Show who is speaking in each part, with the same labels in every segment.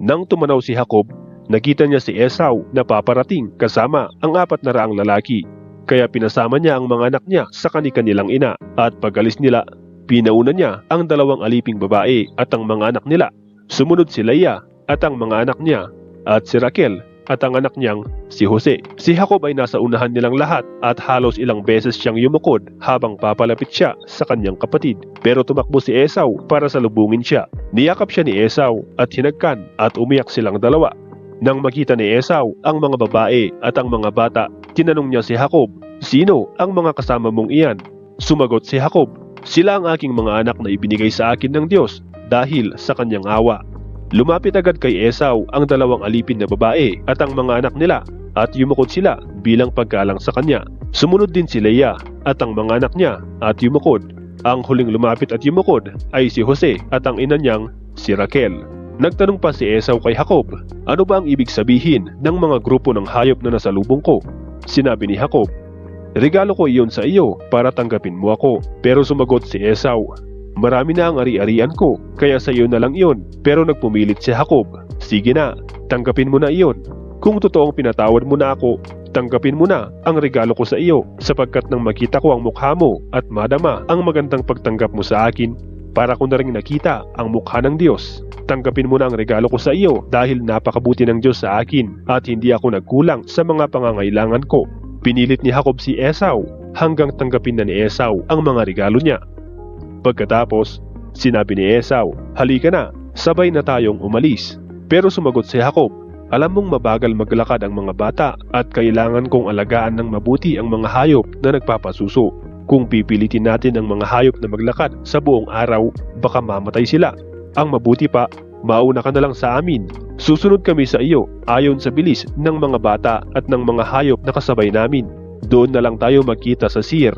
Speaker 1: Nang tumanaw si Jacob, nakita niya si Esau na paparating kasama ang apat na raang lalaki. Kaya pinasama niya ang mga anak niya sa kanilang ina at pagalis nila, pinauna niya ang dalawang aliping babae at ang mga anak nila. Sumunod si Leia at ang mga anak niya at si Raquel at ang anak niyang si Jose. Si Jacob ay nasa unahan nilang lahat at halos ilang beses siyang yumukod habang papalapit siya sa kanyang kapatid. Pero tumakbo si Esau para salubungin siya. Niyakap siya ni Esau at hinagkan at umiyak silang dalawa. Nang makita ni Esau ang mga babae at ang mga bata, tinanong niya si Jacob, Sino ang mga kasama mong iyan? Sumagot si Jacob, Sila ang aking mga anak na ibinigay sa akin ng Diyos dahil sa kanyang awa. Lumapit agad kay Esau ang dalawang alipin na babae at ang mga anak nila at yumukod sila bilang paggalang sa kanya. Sumunod din si Leia at ang mga anak niya at yumukod. Ang huling lumapit at yumukod ay si Jose at ang ina niyang si Raquel. Nagtanong pa si Esau kay Jacob, ano ba ang ibig sabihin ng mga grupo ng hayop na nasa lubong ko? Sinabi ni Jacob, Regalo ko iyon sa iyo para tanggapin mo ako. Pero sumagot si Esau, Marami na ang ari-arian ko, kaya sa iyo na lang iyon. Pero nagpumilit si Jacob, Sige na, tanggapin mo na iyon. Kung totoong pinatawad mo na ako, tanggapin mo na ang regalo ko sa iyo sapagkat nang makita ko ang mukha mo at madama ang magandang pagtanggap mo sa akin, para ko na rin nakita ang mukha ng Diyos. Tanggapin mo na ang regalo ko sa iyo dahil napakabuti ng Diyos sa akin at hindi ako nagkulang sa mga pangangailangan ko. Pinilit ni Jacob si Esau hanggang tanggapin na ni Esau ang mga regalo niya. Pagkatapos, sinabi ni Esau, halika na, sabay na tayong umalis. Pero sumagot si Jacob, alam mong mabagal maglakad ang mga bata at kailangan kong alagaan ng mabuti ang mga hayop na nagpapasuso. Kung pipilitin natin ang mga hayop na maglakad sa buong araw, baka mamatay sila. Ang mabuti pa, mauna ka na lang sa amin. Susunod kami sa iyo ayon sa bilis ng mga bata at ng mga hayop na kasabay namin. Doon na lang tayo magkita sa Seir.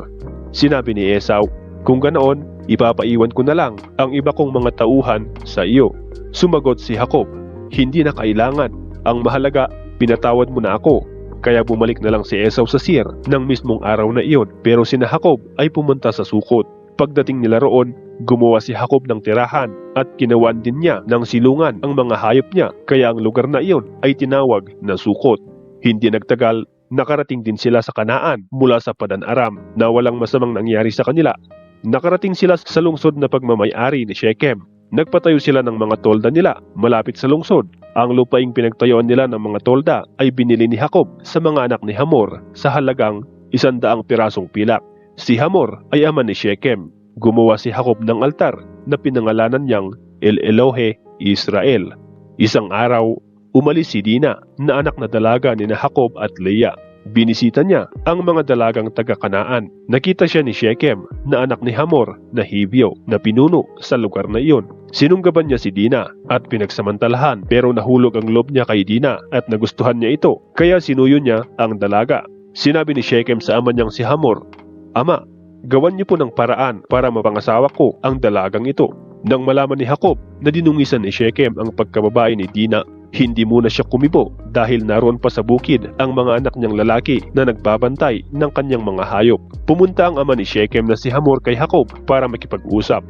Speaker 1: Sinabi ni Esau, kung ganoon, ipapaiwan ko na lang ang iba kong mga tauhan sa iyo. Sumagot si Jacob, hindi na kailangan. Ang mahalaga, pinatawad mo na ako. Kaya bumalik na lang si Esau sa Seir ng mismong araw na iyon pero si Jacob ay pumunta sa sukot. Pagdating nila roon, gumawa si Jacob ng tirahan at kinawan din niya ng silungan ang mga hayop niya kaya ang lugar na iyon ay tinawag na sukot. Hindi nagtagal, nakarating din sila sa kanaan mula sa Padan Aram na walang masamang nangyari sa kanila. Nakarating sila sa lungsod na pagmamayari ni Shechem. Nagpatayo sila ng mga tolda nila malapit sa lungsod. Ang lupaing pinagtayuan nila ng mga tolda ay binili ni Jacob sa mga anak ni Hamor sa halagang isandaang pirasong pilak. Si Hamor ay ama ni Shechem. Gumawa si Jacob ng altar na pinangalanan niyang El Elohe Israel. Isang araw, umalis si Dina na anak na dalaga ni Jacob at Leah. Binisita niya ang mga dalagang taga-kanaan. Nakita siya ni Shechem na anak ni Hamor na Hibyo na pinuno sa lugar na iyon. Sinunggaban niya si Dina at pinagsamantalahan pero nahulog ang loob niya kay Dina at nagustuhan niya ito kaya sinuyo niya ang dalaga. Sinabi ni Shechem sa ama niyang si Hamor, Ama, gawan niyo po ng paraan para mapangasawa ko ang dalagang ito. Nang malaman ni Jacob na dinungisan ni Shechem ang pagkababae ni Dina, hindi muna siya kumibo dahil naroon pa sa bukid ang mga anak niyang lalaki na nagbabantay ng kanyang mga hayop. Pumunta ang ama ni Shechem na si Hamor kay Jacob para makipag-usap.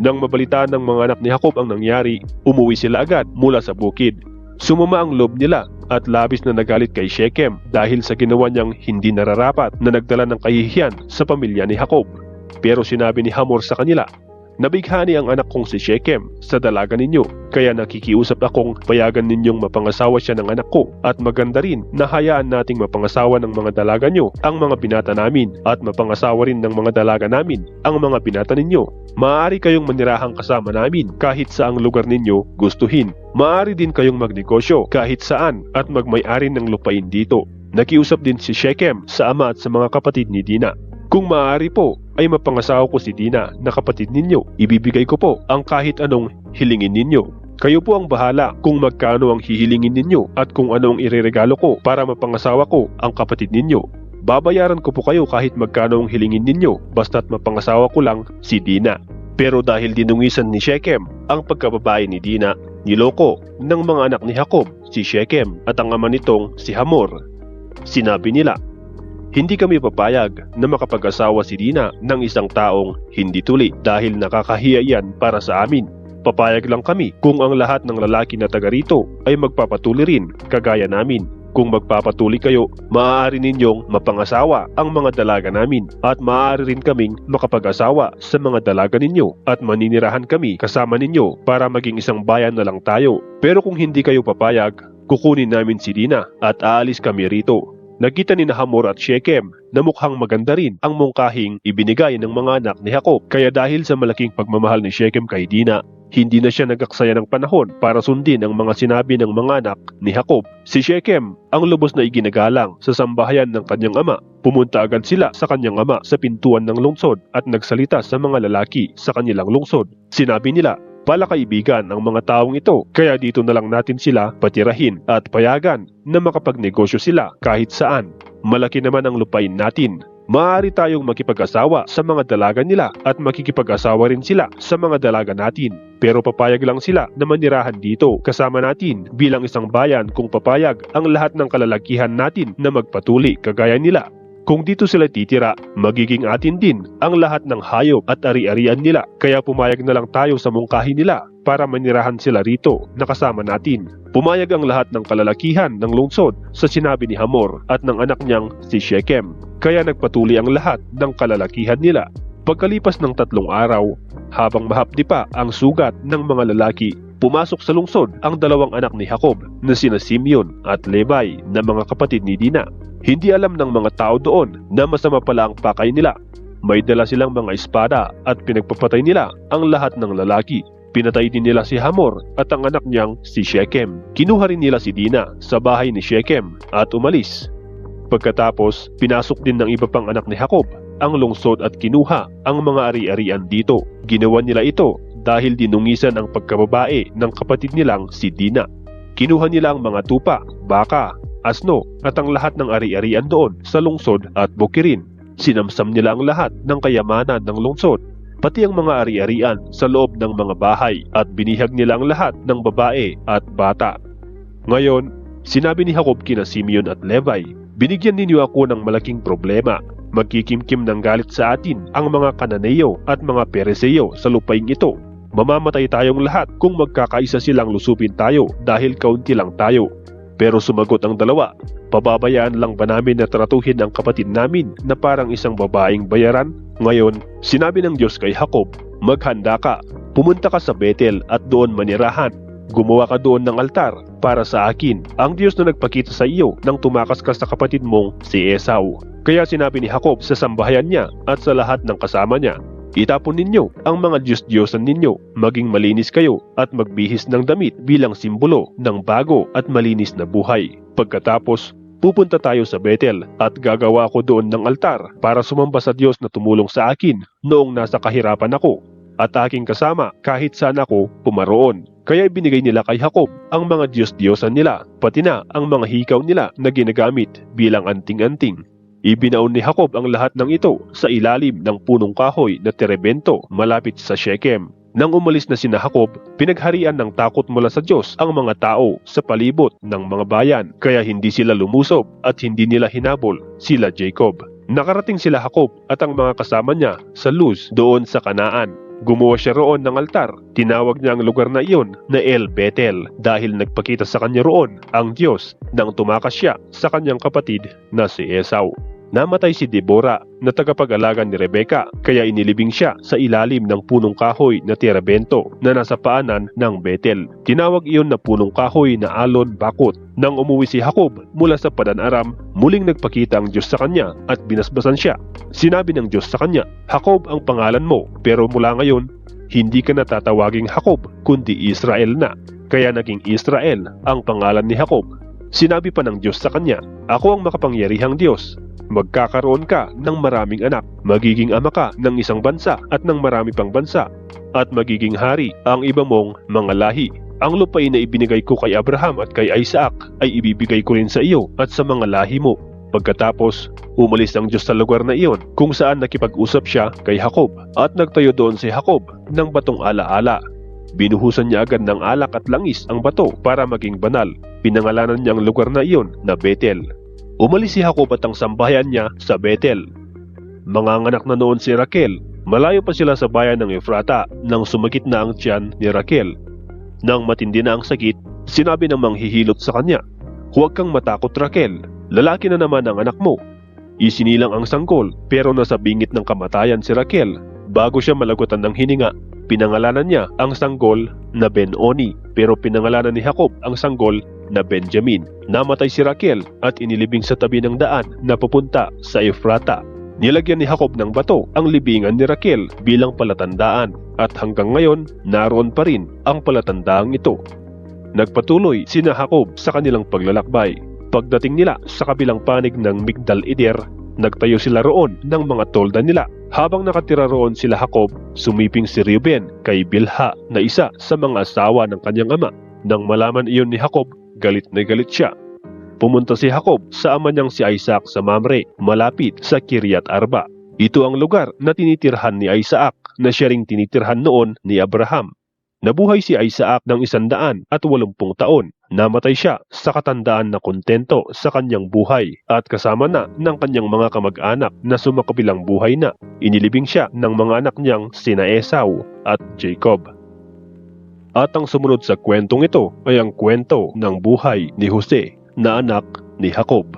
Speaker 1: Nang mabalitaan ng mga anak ni Jacob ang nangyari, umuwi sila agad mula sa bukid. Sumama ang loob nila at labis na nagalit kay Shechem dahil sa ginawa niyang hindi nararapat na nagdala ng kahihiyan sa pamilya ni Jacob. Pero sinabi ni Hamor sa kanila, Nabighani ang anak kong si Shechem sa dalaga ninyo, kaya nakikiusap akong payagan ninyong mapangasawa siya ng anak ko at maganda rin na hayaan nating mapangasawa ng mga dalaga nyo ang mga binata namin at mapangasawa rin ng mga dalaga namin ang mga binata ninyo. Maaari kayong manirahang kasama namin kahit sa ang lugar ninyo gustuhin. Maaari din kayong magnegosyo kahit saan at magmay-ari ng lupain dito. Nakiusap din si Shechem sa ama at sa mga kapatid ni Dina. Kung maaari po, ay mapangasawa ko si Dina na kapatid ninyo. Ibibigay ko po ang kahit anong hilingin ninyo. Kayo po ang bahala kung magkano ang hihilingin ninyo at kung ano ang ireregalo ko para mapangasawa ko ang kapatid ninyo. Babayaran ko po kayo kahit magkano ang hilingin ninyo basta't mapangasawa ko lang si Dina. Pero dahil dinungisan ni Shechem ang pagkababae ni Dina, niloko ng mga anak ni Jacob si Shechem at ang ama nitong si Hamor. Sinabi nila, hindi kami papayag na makapag-asawa si Dina ng isang taong hindi tuli dahil nakakahiya yan para sa amin. Papayag lang kami kung ang lahat ng lalaki na taga rito ay magpapatuli rin kagaya namin. Kung magpapatuli kayo, maaari ninyong mapangasawa ang mga dalaga namin at maaari rin kaming makapag-asawa sa mga dalaga ninyo at maninirahan kami kasama ninyo para maging isang bayan na lang tayo. Pero kung hindi kayo papayag, kukunin namin si Dina at aalis kami rito. Nakita ni Hamor at Shechem na mukhang maganda rin ang mungkahing ibinigay ng mga anak ni Jacob. Kaya dahil sa malaking pagmamahal ni Shechem kay Dina, hindi na siya nagaksaya ng panahon para sundin ang mga sinabi ng mga anak ni Jacob. Si Shechem ang lubos na iginagalang sa sambahayan ng kanyang ama. Pumunta agad sila sa kanyang ama sa pintuan ng lungsod at nagsalita sa mga lalaki sa kanilang lungsod. Sinabi nila, palakaibigan ang mga taong ito kaya dito na lang natin sila patirahin at payagan na makapagnegosyo sila kahit saan. Malaki naman ang lupain natin. Maaari tayong makipag-asawa sa mga dalaga nila at makikipag-asawa rin sila sa mga dalaga natin. Pero papayag lang sila na manirahan dito kasama natin bilang isang bayan kung papayag ang lahat ng kalalakihan natin na magpatuli kagaya nila. Kung dito sila titira, magiging atin din ang lahat ng hayop at ari-arian nila. Kaya pumayag na lang tayo sa mungkahi nila para manirahan sila rito na kasama natin. Pumayag ang lahat ng kalalakihan ng lungsod sa sinabi ni Hamor at ng anak niyang si Shechem. Kaya nagpatuli ang lahat ng kalalakihan nila. Pagkalipas ng tatlong araw, habang mahapdi pa ang sugat ng mga lalaki, pumasok sa lungsod ang dalawang anak ni Jacob na sina Simeon at Levi na mga kapatid ni Dina. Hindi alam ng mga tao doon na masama pala ang pakay nila. May dala silang mga espada at pinagpapatay nila ang lahat ng lalaki. Pinatay din nila si Hamor at ang anak niyang si Shechem. Kinuha rin nila si Dina sa bahay ni Shechem at umalis. Pagkatapos, pinasok din ng iba pang anak ni Jacob ang lungsod at kinuha ang mga ari-arian dito. Ginawa nila ito dahil dinungisan ang pagkababae ng kapatid nilang si Dina. Kinuha nila ang mga tupa, baka, asno at ang lahat ng ari-arian doon sa lungsod at bukirin. Sinamsam nila ang lahat ng kayamanan ng lungsod, pati ang mga ari-arian sa loob ng mga bahay at binihag nila ang lahat ng babae at bata. Ngayon, sinabi ni Jacob kina Simeon at Levi, binigyan ninyo ako ng malaking problema. Magkikimkim ng galit sa atin ang mga Kananeo at mga Pereseo sa lupaing ito. Mamamatay tayong lahat kung magkakaisa silang lusupin tayo dahil kaunti lang tayo. Pero sumagot ang dalawa, pababayaan lang ba namin na tratuhin ang kapatid namin na parang isang babaeng bayaran? Ngayon, sinabi ng Diyos kay Jacob, maghanda ka, pumunta ka sa Bethel at doon manirahan. Gumawa ka doon ng altar para sa akin, ang Diyos na nagpakita sa iyo nang tumakas ka sa kapatid mong si Esau. Kaya sinabi ni Jacob sa sambahayan niya at sa lahat ng kasama niya, Itapon ninyo ang mga Diyos-Diyosan ninyo, maging malinis kayo at magbihis ng damit bilang simbolo ng bago at malinis na buhay. Pagkatapos, pupunta tayo sa Bethel at gagawa ko doon ng altar para sumamba sa Diyos na tumulong sa akin noong nasa kahirapan ako at aking kasama kahit saan ako pumaroon. Kaya ibinigay nila kay Jacob ang mga Diyos-Diyosan nila, pati na ang mga hikaw nila na ginagamit bilang anting-anting. Ibinaon ni Jacob ang lahat ng ito sa ilalim ng punong kahoy na terebento malapit sa Shechem. Nang umalis na sina Jacob, pinagharian ng takot mula sa Diyos ang mga tao sa palibot ng mga bayan kaya hindi sila lumusob at hindi nila hinabol sila Jacob. Nakarating sila Jacob at ang mga kasama niya sa Luz doon sa Kanaan. Gumawa siya roon ng altar. Tinawag niya ang lugar na iyon na El Bethel dahil nagpakita sa kanya roon ang Diyos nang tumakas siya sa kanyang kapatid na si Esau. Namatay si Deborah na tagapag-alaga ni Rebecca kaya inilibing siya sa ilalim ng punong kahoy na terebento na nasa paanan ng Bethel. Tinawag iyon na punong kahoy na Alon Bakut. Nang umuwi si Jacob mula sa Padan-aram, muling nagpakita ang Diyos sa kanya at binasbasan siya. Sinabi ng Diyos sa kanya, Jacob ang pangalan mo pero mula ngayon, hindi ka na tatawaging Jacob kundi Israel na. Kaya naging Israel ang pangalan ni Jacob Sinabi pa ng Diyos sa kanya, Ako ang makapangyarihang Diyos. Magkakaroon ka ng maraming anak. Magiging ama ka ng isang bansa at ng marami pang bansa. At magiging hari ang iba mong mga lahi. Ang lupain na ibinigay ko kay Abraham at kay Isaac ay ibibigay ko rin sa iyo at sa mga lahi mo. Pagkatapos, umalis ang Diyos sa lugar na iyon kung saan nakipag-usap siya kay Jacob at nagtayo doon si Jacob ng batong alaala. Binuhusan niya agad ng alak at langis ang bato para maging banal. Pinangalanan niya ang lugar na iyon na Bethel. Umalis si Jacob at ang sambahayan niya sa Bethel. Manganganak na noon si Raquel. Malayo pa sila sa bayan ng Efrata nang sumakit na ang tiyan ni Raquel. Nang matindi na ang sakit, sinabi ng manghihilot sa kanya, Huwag kang matakot Raquel, lalaki na naman ang anak mo. Isinilang ang sanggol pero nasa bingit ng kamatayan si Raquel. Bago siya malagutan ng hininga, pinangalanan niya ang sanggol na Ben-Oni pero pinangalanan ni Jacob ang sanggol na Benjamin. Namatay si Raquel at inilibing sa tabi ng daan na pupunta sa Efrata. Nilagyan ni Jacob ng bato ang libingan ni Raquel bilang palatandaan at hanggang ngayon naroon pa rin ang palatandaang ito. Nagpatuloy sina Jacob sa kanilang paglalakbay. Pagdating nila sa kabilang panig ng Migdal Eder, nagtayo sila roon ng mga tolda nila. Habang nakatira roon sila Jacob, sumiping si Reuben kay Bilha na isa sa mga asawa ng kanyang ama. Nang malaman iyon ni Jacob, galit na galit siya. Pumunta si Jacob sa ama niyang si Isaac sa Mamre, malapit sa Kiryat Arba. Ito ang lugar na tinitirhan ni Isaac na siya ring tinitirhan noon ni Abraham. Nabuhay si Isaac ng isandaan at walumpung taon. Namatay siya sa katandaan na kontento sa kanyang buhay at kasama na ng kanyang mga kamag-anak na sumakabilang buhay na. Inilibing siya ng mga anak niyang sina Esau at Jacob. At ang sumunod sa kwentong ito ay ang kwento ng buhay ni Jose na anak ni Jacob.